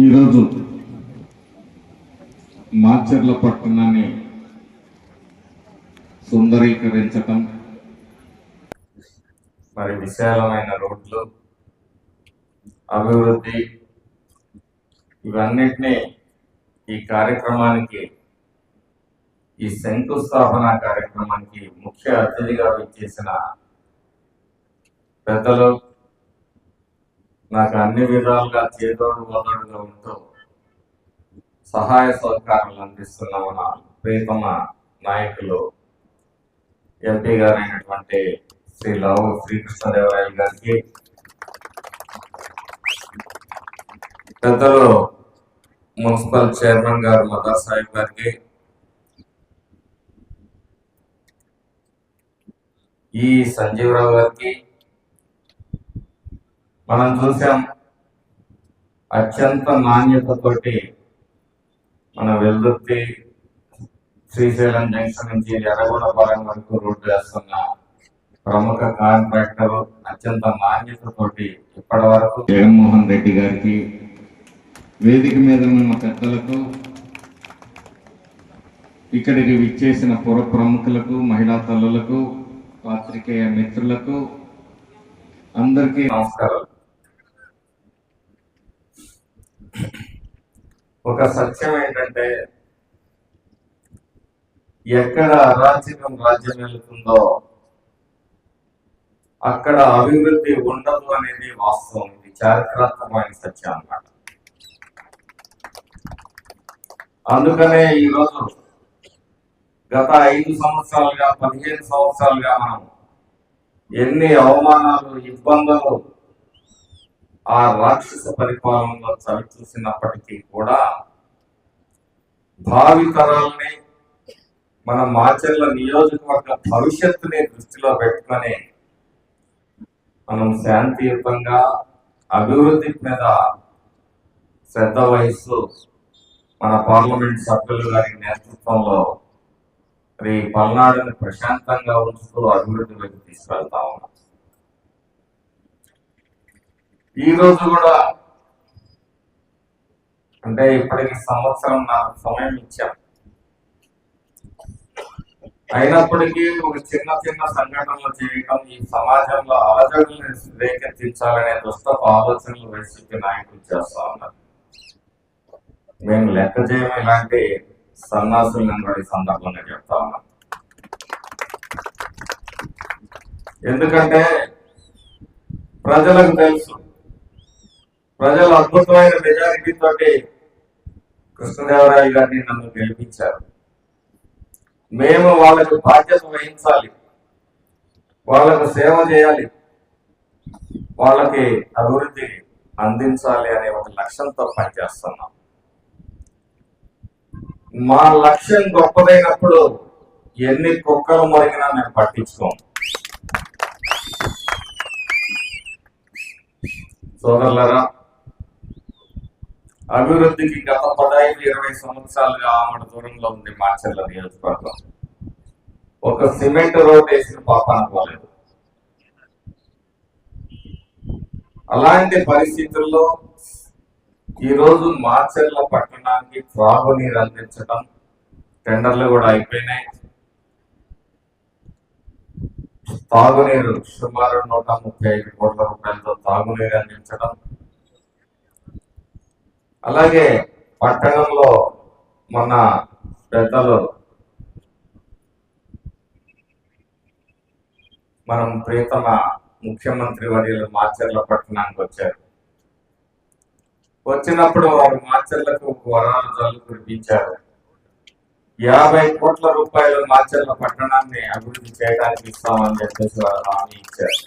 ఈరోజు మాచర్ల పట్టణాన్ని సుందరీకరించటం మరి విశాలమైన రోడ్లు అభివృద్ధి ఇవన్నిటినీ ఈ కార్యక్రమానికి ఈ శంకుస్థాపన కార్యక్రమానికి ముఖ్య అతిథిగా విచ్చేసిన పెద్దలు నాకు అన్ని విధాలుగా చేదోడు వదడుగా ఉంటూ సహాయ సహకారాలు అందిస్తున్న మన ప్రీతమ నాయకులు ఎంపీ గారైనటువంటి శ్రీ లవ్ శ్రీకృష్ణదేవరాయలు గారికి. పెద్దలు మున్సిపల్ చైర్మన్ గారు మదర్ సాహిబ్ గారికి ఈ సంజీవరావు గారికి మనం చూసాం అత్యంత నాణ్యతతోటి మన వెల్దుర్తి శ్రీశైలం జంక్షన్ నుంచి ఎర్రగొండపాలెం వరకు రోడ్డు వేస్తున్న ప్రముఖ కాంట్రాక్టర్ అత్యంత నాణ్యతతోటి ఇప్పటి వరకు జగన్మోహన్ రెడ్డి గారికి వేదిక మీద ఉన్న పెద్దలకు ఇక్కడికి విచ్చేసిన పుర ప్రముఖులకు మహిళా తల్లులకు పాత్రికేయ మిత్రులకు అందరికీ నమస్కారం ఒక సత్యం ఏంటంటే ఎక్కడ అరాచకం రాజ్యం వెళ్తుందో అక్కడ అభివృద్ధి ఉండదు అనేది వాస్తవం. ఇది చారిత్రాత్మకమైన సత్యం అన్నమాట. అందుకనే ఈరోజు గత ఐదు సంవత్సరాలుగా పదిహేను సంవత్సరాలుగా మనం ఎన్ని అవమానాలు ఇబ్బందులు ఆ రాక్షస పరిపాలనలో చవి చూసినప్పటికీ కూడా భావి తరాలని మన మాచర్ల నియోజకవర్గ భవిష్యత్తుని దృష్టిలో పెట్టుకొని మనం శాంతియుతంగా అభివృద్ధి మీద శ్రద్ధ వహిస్తూ మన పార్లమెంట్ సభ్యులు గారి నేతృత్వంలో మరి పల్నాడుని ప్రశాంతంగా ఉంచుతూ అభివృద్ధిలోకి తీసుకెళ్తా ఉన్నాం. ఈ రోజు కూడా అంటే ఇప్పటికి సంవత్సరం నాకు సమయం ఇచ్చాం. అయినప్పటికీ ఒక చిన్న చిన్న సంఘటనలు చేయటం ఈ సమాజంలో అలజడులను రేకెత్తించాలనే దుస్తపు ఆలోచనలు వైసీపీ నాయకులు చేస్తా ఉన్నారు. మేము లెక్క చేయము ఇలాంటి సన్నాసులను కూడా ఈ సందర్భంగా చెప్తా ఉన్నాం. ఎందుకంటే ప్రజలకు తెలుసు. ప్రజలు అద్భుతమైన మెజారిటీ తోటి కృష్ణదేవరాయలు గారిని నన్ను గెలిపించారు. మేము వాళ్ళకు బాధ్యత వహించాలి. వాళ్ళకు సేవ చేయాలి. వాళ్ళకి అభివృద్ధి అందించాలి అనే ఒక లక్ష్యంతో పనిచేస్తున్నాం. మా లక్ష్యం గొప్పదైనప్పుడు ఎన్ని కుక్కలు మరిగినా మేము పట్టించుకోం సోదరులరా అభివృద్ధికి గత పదహైదు ఇరవై సంవత్సరాలుగా ఆమడ దూరంలో ఉంది మాచర్ల నియోజకవర్గం. ఒక సిమెంట్ రోడ్ వేసిన పాప అనుకోలేదు. అలాంటి పరిస్థితుల్లో ఈరోజు మాచర్ల పట్టణానికి త్రాగునీరు అందించడం టెండర్లు కూడా అయిపోయినాయి. తాగునీరు సుమారు నూట ముప్పై ఐదు కోట్ల రూపాయలతో తాగునీరు అందించడం. అలాగే పట్టణంలో మన పెద్దలు మనం ప్రీతమ ముఖ్యమంత్రి వర్యులు మాచర్ల పట్టణానికి వచ్చారు. వచ్చినప్పుడు వారు మాచర్లకు వరాలు జల్లు కురిపించారు యాభై కోట్ల రూపాయలు మాచర్ల పట్టణాన్ని అభివృద్ధి చేయడానికి ఇస్తామని చెప్పేసి వారు హామీ ఇచ్చారు.